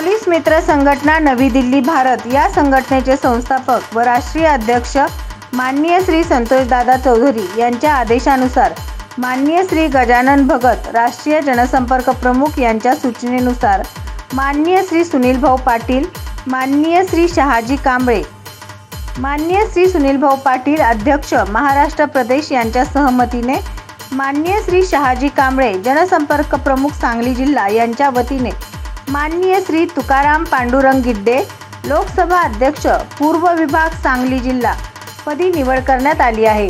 Police मित्र संघटना नवी दिल्ली भारत या संघटनेचे संस्थापक व राष्ट्रीय अध्यक्ष माननीय श्री संतोषदादा चौधरी यांच्या आदेशानुसार माननीय श्री गजानन भगत राष्ट्रीय जनसंपर्क प्रमुख यांच्या सूचनेनुसार माननीय श्री सुनीलभाऊ पाटील माननीय श्री शहाजी कांबळे माननीय श्री सुनीलभाऊ पाटील अध्यक्ष महाराष्ट्र प्रदेश यांच्या सहमतीने माननीय श्री शहाजी कांबळे जनसंपर्क प्रमुख सांगली जिल्हा यांच्या वतीने माननीय श्री तुकाराम पांडुरंग गिड्डे लोकसभा अध्यक्ष पूर्व विभाग सांगली जिल्हा पदी निवड करण्यात आली आहे.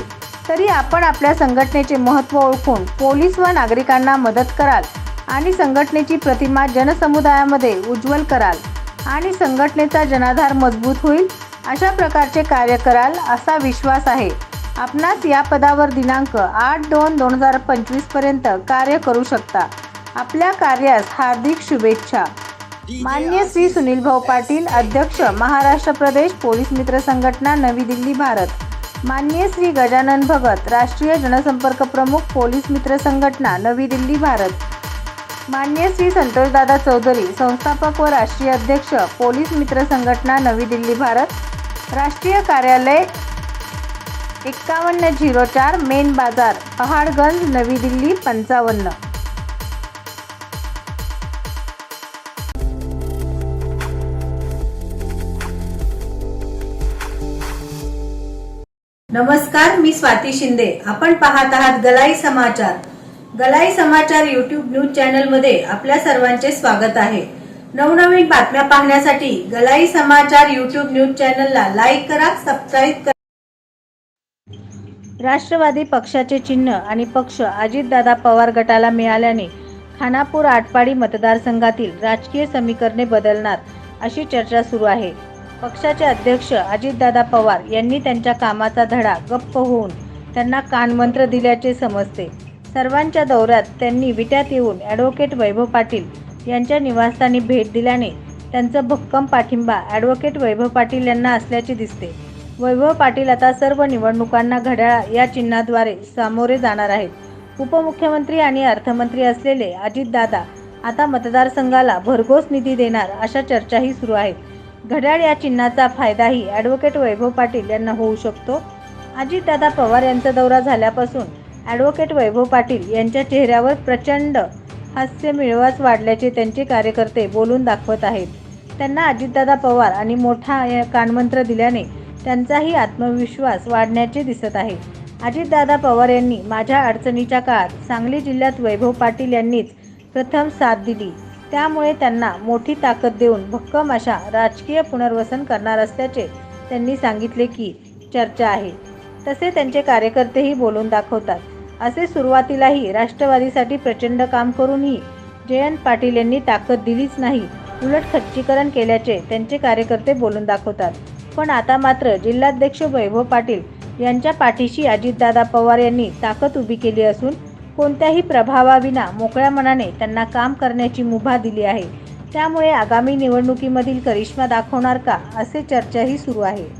तरी आपण आपल्या संघटनेचे महत्त्व ओळखून पोलीस व नागरिकांना मदत कराल आणि संघटनेची प्रतिमा जनसमुदायामध्ये उज्ज्वल कराल आणि संघटनेचा जनाधार मजबूत होईल अशा प्रकारचे कार्य कराल असा विश्वास आहे. आपणास या पदावर दिनांक आठ दोन दोन हजार पंचवीसपर्यंत कार्य करू शकता. आपल्या कार्यास हार्दिक शुभेच्छा. मान्य श्री सुनील भाऊ पाटील अध्यक्ष महाराष्ट्र प्रदेश पोलीस मित्र संघटना नवी दिल्ली भारत. मान्य श्री गजानन भगत राष्ट्रीय जनसंपर्क प्रमुख पोलीस मित्र संघटना नवी दिल्ली भारत. मान्य श्री संतोषदादा चौधरी संस्थापक व राष्ट्रीय अध्यक्ष पोलीस मित्र संघटना नवी दिल्ली भारत. राष्ट्रीय कार्यालय एक्कावन्न झिरो चार मेन बाजार पहाडगंज नवी दिल्ली पंचावन्न. नमस्कार मी स्वाती शिंदे. आपण पाहत आहात गलाई समाचार. गलाई समाचार युट्यूब न्यूज चॅनलमध्ये आपल्या सर्वांचे स्वागत आहे. नवनवीन बातम्या पाहण्यासाठी गलाई समाचार युट्यूब न्यूज चॅनलला लाईक करा सबस्क्राईब करा. राष्ट्रवादी पक्षाचे चिन्ह आणि पक्ष अजितदादा पवार गटाला मिळाल्याने खानापूर आटपाडी मतदारसंघातील राजकीय समीकरणे बदलणार अशी चर्चा सुरू आहे. पक्षाचे अध्यक्ष अजितदादा पवार यांनी त्यांच्या कामाचा धडा गप्प होऊन त्यांना कानमंत्र दिल्याचे समजते. सर्वांच्या दौऱ्यात त्यांनी विट्यात येऊन ॲडव्होकेट वैभव पाटील यांच्या निवासस्थानी भेट दिल्याने त्यांचा भक्कम पाठिंबा ॲडव्होकेट वैभव पाटील यांना असल्याचे दिसते. वैभव पाटील आता सर्व निवडणुकांना घड्याळ या चिन्हाद्वारे सामोरे जाणार आहेत. उपमुख्यमंत्री आणि अर्थमंत्री असलेले अजितदादा आता मतदारसंघाला भरघोस निधी देणार अशा चर्चाही सुरू आहेत. घड्याळ या चिन्हाचा फायदाही ॲडव्होकेट वैभव पाटील यांना होऊ शकतो. अजितदादा पवार यांचा दौरा झाल्यापासून ॲडव्होकेट वैभव पाटील यांच्या चेहऱ्यावर प्रचंड हास्य मिळवाच वाढल्याचे त्यांचे कार्यकर्ते बोलून दाखवत आहेत. त्यांना अजितदादा पवार आणि मोठा कानमंत्र दिल्याने त्यांचाही आत्मविश्वास वाढण्याचे दिसत आहे. अजितदादा पवार यांनी माझ्या अडचणीच्या काळात सांगली जिल्ह्यात वैभव पाटील यांनीच प्रथम साथ दिली. त्यामुळे त्यांना मोठी ताकद देऊन भक्कम अशा राजकीय पुनर्वसन करणार असल्याचे त्यांनी सांगितले की चर्चा आहे. तसे त्यांचे कार्यकर्तेही बोलून दाखवतात. असे सुरुवातीलाही राष्ट्रवादीसाठी प्रचंड काम करूनही जयंत पाटील यांनी ताकद दिलीच नाही. उलट खच्चीकरण केल्याचे त्यांचे कार्यकर्ते बोलून दाखवतात. पण आता मात्र जिल्हाध्यक्ष वैभव पाटील यांच्या पाठीशी अजितदादा पवार यांनी ताकद उभी केली असून कोणत्याही प्रभावाविना मोकळ्या मनाने त्यांना काम करण्याची मुभा दिली आहे. त्यामुळे आगामी निवडणुकीमधील करिश्मा दाखवणार का असे चर्चाही सुरू आहे.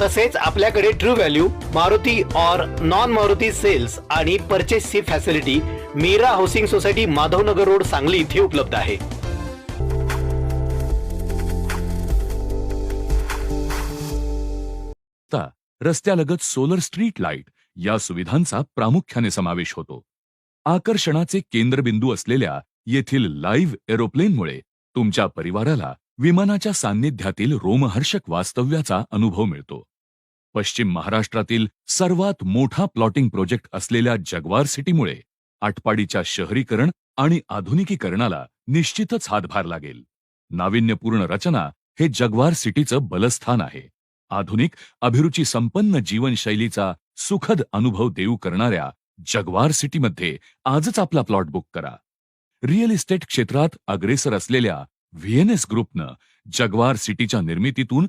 तसेच आपल्याकडे ट्रू व्हॅल्यू मारुती और नॉन मारुती सेल्स आणि परचेसची facility Meera housing society Madhavnagar road Sangli इथे उपलब्ध आहे. रस्त्यालगत सोलर स्ट्रीट लाइट या सुविधांचा प्रामुख्याने समावेश होतो. आकर्षणाचे केंद्रबिंदू असलेल्या येथील लाईव्ह एरोप्लेनमुळे तुमच्या परिवाराला विमानाच्या सान्निध्यातील रोमहर्षक वास्तव्याचा अनुभव मिळतो. पश्चिम महाराष्ट्रातील सर्वात मोठा प्लॉटिंग प्रोजेक्ट असलेल्या जगवार सिटीमुळे आटपाडीच्या शहरीकरण आणि आधुनिकीकरणाला निश्चितच हातभार लागेल. नाविन्यपूर्ण रचना हे जगवार सिटीचं बलस्थान आहे. आधुनिक अभिरुची संपन्न जीवनशैलीचा सुखद अनुभव देऊ करणाऱ्या जगवार सिटीमध्ये आजच आपला प्लॉट बुक करा. रिअल इस्टेट क्षेत्रात अग्रेसर असलेल्या व्हीएनएस ग्रुपनं जगवार सिटीच्या निर्मितीतून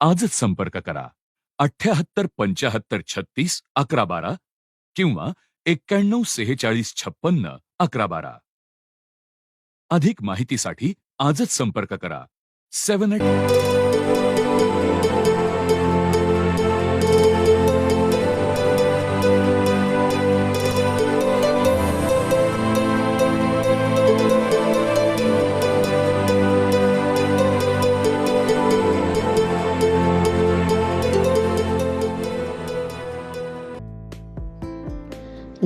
आजच संपर्क करा. अठ्याहत्तर पंचाहत्तर छत्तीस अकरा बारा किंवा एक्क्याण्णव सेहेचाळीस छप्पन्न अकरा बारा. अधिक माहितीसाठी आजच संपर्क करा. Seven eight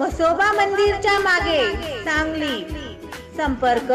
मसोबा मंदिरच्या मागे सांगली. संपर्क